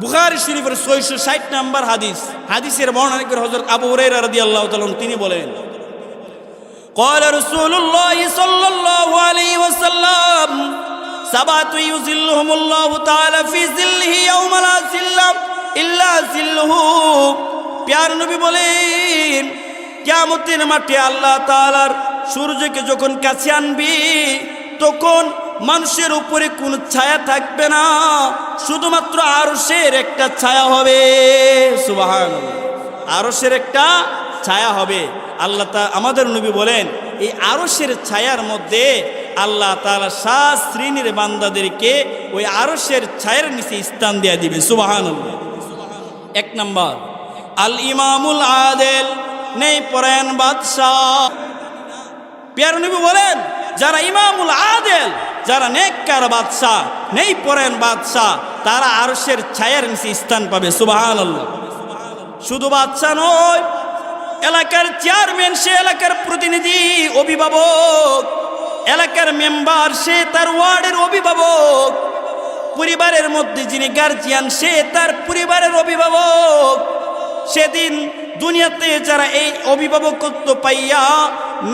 বুখারি শরীফের ছয়শো ষাট নাম্বার হাদিস হাদিসের বর্ণনা করে হজরত আবু হুরাইরা রাদিয়াল্লাহু তাআলা তিনি বলেন قال رسول الله صلى الله عليه وسلم سبعة يظلهم الله تعالى في ظله يوم لا ظل إلا ظله প্যার নবী বলেন কিয়ামতের মাঠে আল্লাহ তাআলার সূর্যকে যখন কাছে আনবি তখন মানুষের উপরে কোনো ছায়া থাকবে না। শুধুমাত্র আরশের একটা ছায়া হবে। সুবহানাল্লাহ। আরশের একটা ছায়া হবে। আল্লাহ তা, আমাদের নবী বলেন, এই আরশের ছায়ার মধ্যে আল্লাহ তালা সাত শ্রেণির বান্দাদেরকে ওই আরশের ছায়ার নিচে স্থান দেয়া দিবে। সুবাহান এক নম্বর, আল ইমামুল আদেল, নেই পরায়ণ বাদশাহ। পিয়ার নবী বলেন, যারা ইমামুল আদেল যারা নেককার বাদশাহ নেই পরেন বাদশাহ, তারা আরশের ছায়ার নিচে স্থান পাবে সুবাহান শুধু বাচ্চা নয়, এলাকার চেয়ারম্যান সে এলাকার প্রতিনিধি, অভিভাবক, এলাকার মেম্বার সে তার ওয়ার্ডের অভিভাবক, পরিবারের মধ্যে যিনি গার্জিয়ান সে তার পরিবারের অভিভাবক। সেদিন দুনিয়াতে যারা এই অভিভাবকত্ব পাইয়া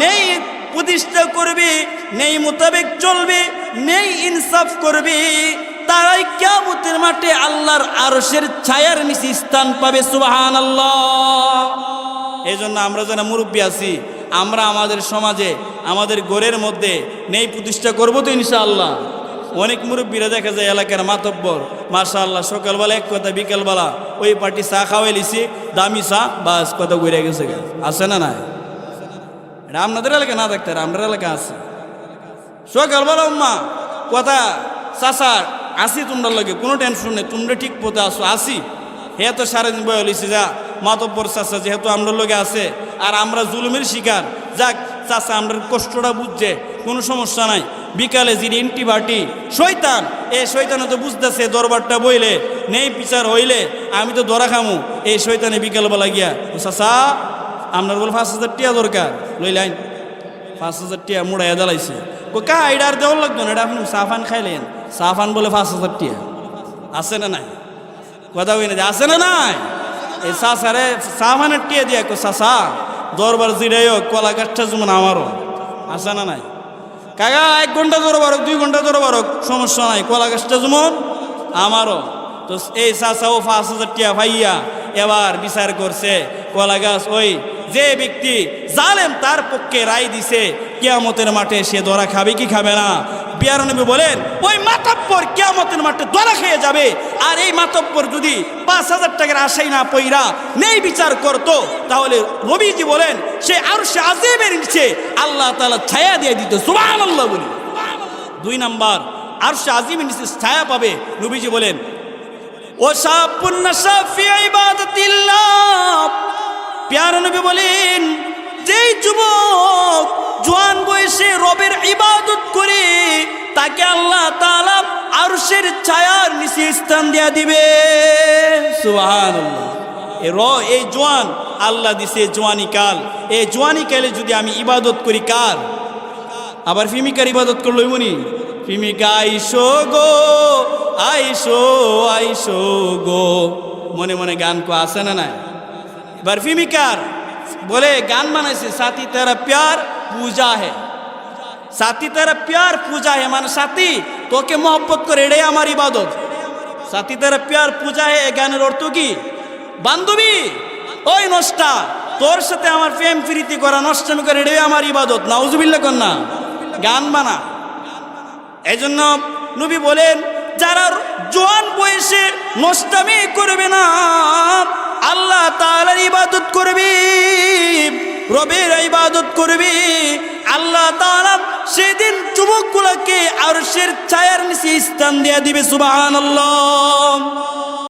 নেই প্রতিষ্ঠা করবে, নেই মোতাবেক চলবে, নেই ইনসাফ করবে তারাই কেমতের মাঠে আল্লাহর আরসের ছায়ার নিচে স্থান পাবে সুবাহান আল্লাহ এই জন্য আমরা যারা মুরব্বী আছি, আমরা আমাদের সমাজে, আমাদের গোরের মধ্যে নেই প্রতিষ্ঠা করব তো ইনশাআল্লাহ। অনেক মুরব্বীরা দেখা যায় এলাকার মাতব্বর মাশা আল্লাহ সকালবেলা এক কথা, বিকেলবেলা ওই পার্টি চা খাওয়াই লিছি, দামি চা, বাস, কথা ঘুরে গেছে। আছে না নাই? এটা এলাকা না আর আমরা এলাকা আছে। সকালবেলা উম্মা, কথা, চাচা, আসি তোমরা লাগে, কোনো টেনশন নেই, তোমরা ঠিক পথে আসো আসি। হে তো সারাদিন বয়ে লিছি যা মাতব্বর চাচা যেহেতু আমরা লোকে আছে, আর আমরা জুলুমের শিকার। যাক, চাচা, আমরা কষ্টটা বুঝছে, কোনো সমস্যা নাই। বিকালে যিনি ইন্টিবাটি শৈতান এ শৈতানে তো বুঝতেছে, দরবারটা বইলে, নেই বিচার হইলে, আমি তো দরা খামু। এই শৈতানে বিকালবেলা গিয়া চাচা, আপনার বলে পাঁচ হাজার টিয়া দরকার। লইলাইন। পাঁচ হাজার টিয়া মুড়াইয়া জ্বালাইছে। ও কা আর দেওয়ার লাগতো না এটা আপনি সাফান খাইলেন সাফান বলে পাঁচ হাজার টিয়া। আছে না নাই? কথা হই না যে আছে না নাই? এই সাসারে সাফানের টিয়া দিয়া সাসা দরবার জিরাই হোক কলা গাছটা যেমন আমারও। আছে না নাই? কাকা, এক ঘণ্টা দরবার হোক দুই ঘণ্টা দরবার হোক সমস্যা নাই, কলা গাছটা যেমন আমারও। তো এই চাচা ও পাঁচ হাজার টিয়া ভাইয়া এবার বিচার করছে, কলা গাছ ওই যে ব্যক্তি জালেম তার পক্ষে রায় দিছে, কেয়ামতের মাঠে সে ধরা খাবে কি খাবে না? বিয়ার নবী বলেন, ওই মাতাব্বর কিয়ামতের মাঠে ধরা খেয়ে যাবে। আর এই মাতাব্বর যদি পাঁচ হাজার টাকার আশাই না পইরা নেই বিচার করতো, তাহলে রবিজি বলেন, সে আর সে আজিমের নিচে আল্লাহ তালা ছায়া দিয়ে দিত। সুবাহ আল্লাহ বলি। দুই নাম্বার আর সে আজিমের নিচে ছায়া পাবে। নবীজি বলেন ও সাপুন্না সাফি ইবাদাতিল্লাহ। প্যার নবী বলেন, যেই যুবক জোয়ান বয়সে রবের ইবাদত করে, তাকে আল্লাহ তাআলা আরশের ছায়ার নিচে স্থান দেয়া দিবে। এ র এই জোয়ান, আল্লাহ দিছে জোয়ানি কাল। এই জোয়ানি কালে যদি আমি ইবাদত করি কার? আবার ফিমিকার ইবাদত করল মনি? ফিমিকা আইসো গো, আইসো আইসো গো। মনে মনে গান কো আসে না নাই? এবার ফিমিকার বলে গান বানাইছে সাথী তেরা প্যার পূজা হে সাথী তেরা প্যার পূজা হে মানে সাথী তোকে মহব্বত করে এটাই আমার ইবাদত সাথী তেরা প্যার পূজা হে গানের অর্থ কি বান্ধবী ওই নষ্টা তোর সাথে আমার প্রেম প্রীতি করা নষ্টামি করে এটাই আমার ইবাদত নাউজুবিল্লা কন্যা গান বানা এই জন্য নবী বলেন যারা জোয়ান বয়সে নষ্টামি করবে না আল্লাহ তালার ইবাদত করবি, রবের ইবাদত করবি, আল্লাহ তালা সেদিন যুবকগুলোকে আরশের ছায়ার নিচে স্থান দিয়ে দিবে, সুবহানাল্লাহ।